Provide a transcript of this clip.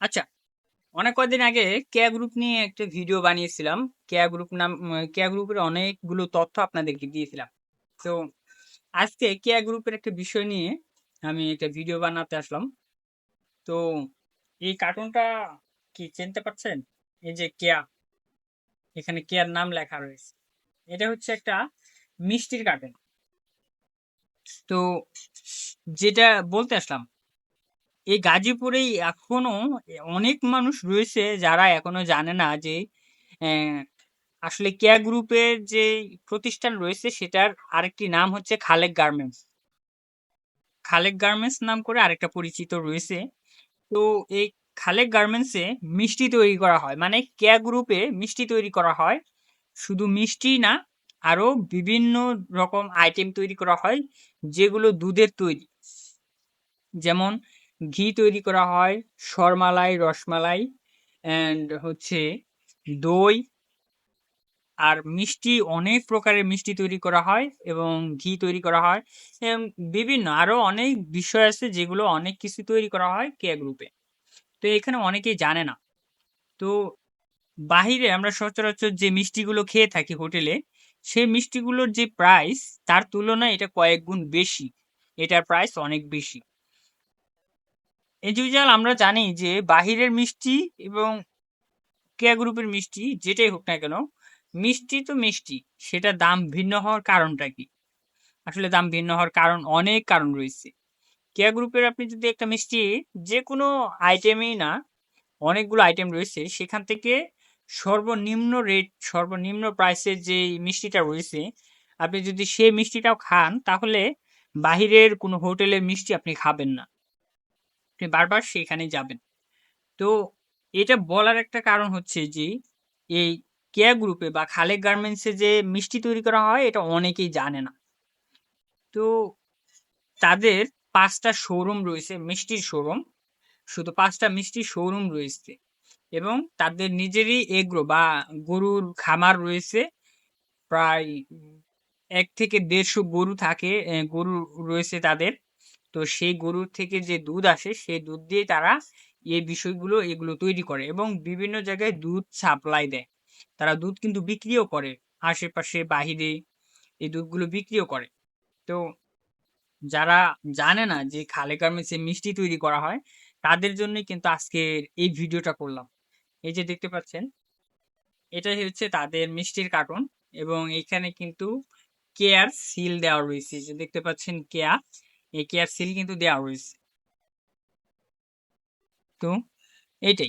আচ্ছা, অনেক কয়দিন আগে কেয়া গ্রুপ নিয়ে একটা ভিডিও বানিয়েছিলাম। কেয়া গ্রুপ নাম কেয়া গ্রুপের অনেকগুলো তথ্য আপনাদেরকে দিয়েছিলাম। তো আজকে কেয়া গ্রুপের একটা বিষয় নিয়ে আমি একটা ভিডিও বানাতে আসলাম। তো এই কার্টুনটা কি চিনতে পারছেন? এই যে কেয়া, এখানে কেয়ার নাম লেখা রয়েছে। এটা হচ্ছে একটা মিষ্টির কার্টুন। তো যেটা বলতে আসলাম এই গাজীপুরেই এখনও অনেক মানুষ রয়েছে যারা এখনও জানে না যে আসলে কেয়া গ্রুপের যে প্রতিষ্ঠান রয়েছে সেটার আরেকটি নাম হচ্ছে খালেক গার্মেন্টস। খালেক গার্মেন্টস নাম করে আরেকটা পরিচিত রয়েছে। তো এই খালেক গার্মেন্টসে মিষ্টি তৈরি করা হয়। মানে কেয়া গ্রুপে মিষ্টি তৈরি করা হয়। শুধু মিষ্টি না আরও বিভিন্ন রকম আইটেম তৈরি করা হয়, যেগুলো দুধের তৈরি। যেমন ঘি তৈরি করা হয়, সরমালাই, রসমালাই অ্যান্ড হচ্ছে দই, আর মিষ্টি, অনেক প্রকারের মিষ্টি তৈরি করা হয় এবং ঘি তৈরি করা হয়, এবং বিভিন্ন আরও অনেক বিষয় আছে যেগুলো অনেক কিছু তৈরি করা হয় কেয়া গ্রুপে তো এখানে অনেকেই জানে না। তো বাহিরে আমরা সচরাচর যে মিষ্টিগুলো খেয়ে থাকি হোটেলে, সেই মিষ্টিগুলোর যে প্রাইস তার তুলনায় এটা কয়েক গুণ বেশি। এটার প্রাইস অনেক বেশি। এজ ইউজুয়াল আমরা জানি যে বাহিরের মিষ্টি এবং কেয়া গ্রুপের মিষ্টি যেটাই হোক না কেন, মিষ্টি তো মিষ্টি সেটা দাম ভিন্ন হওয়ার কারণটা কি? আসলে দাম ভিন্ন হওয়ার কারণ অনেক কারণ রয়েছে। কেয়া গ্রুপের আপনি যদি একটা মিষ্টি যে কোনো আইটেমেই না, অনেকগুলো আইটেম রয়েছে, সেখান থেকে সর্বনিম্ন রেট সর্বনিম্ন প্রাইসের যে মিষ্টিটা রয়েছে, আপনি যদি সেই মিষ্টিটাও খান, তাহলে বাহিরের কোনো হোটেলের মিষ্টি আপনি খাবেন না। আপনি বারবার সেখানে যাবেন। তো এটা বলার একটা কারণ হচ্ছে যে, এই কেয়া গ্রুপে বা খালেক গার্মেন্টসে যে মিষ্টি তৈরি করা হয়, এটা অনেকেই জানে না। তো তাদের পাঁচটা শোরুম রয়েছে, মিষ্টির শোরুম শুধু পাঁচটা মিষ্টির শোরুম রয়েছে এবং তাদের নিজেরই এগ্রো বা গরুর খামার রয়েছে। প্রায় এক থেকে দেড়শো গরু থাকে গরু রয়েছে তাদের। তো সেই গরুর থেকে যে দুধ আসে, সেই দুধ দিয়ে তারা এই বিষয়গুলো, এগুলো তৈরি করে এবং বিভিন্ন জায়গায় দুধ সাপ্লাই দেয়। তারা দুধ কিন্তু বিক্রিও করে, আশেপাশে, বাহিরে এই দুধগুলো বিক্রিও করে। তো যারা জানে না যে খালে গার্মেন্টসে মিষ্টি তৈরি করা হয়, তাদের জন্যই কিন্তু আজকের এই ভিডিওটা করলাম। এই যে দেখতে পাচ্ছেন, এটাই হচ্ছে তাদের মিষ্টির কার্টুন এবং এখানে কিন্তু কেয়ার সিল দেওয়া রয়েছে। যে দেখতে পাচ্ছেন কেয়া এই কেয়ার সিল কিন্তু দেওয়া রয়েছে তো এইটাই।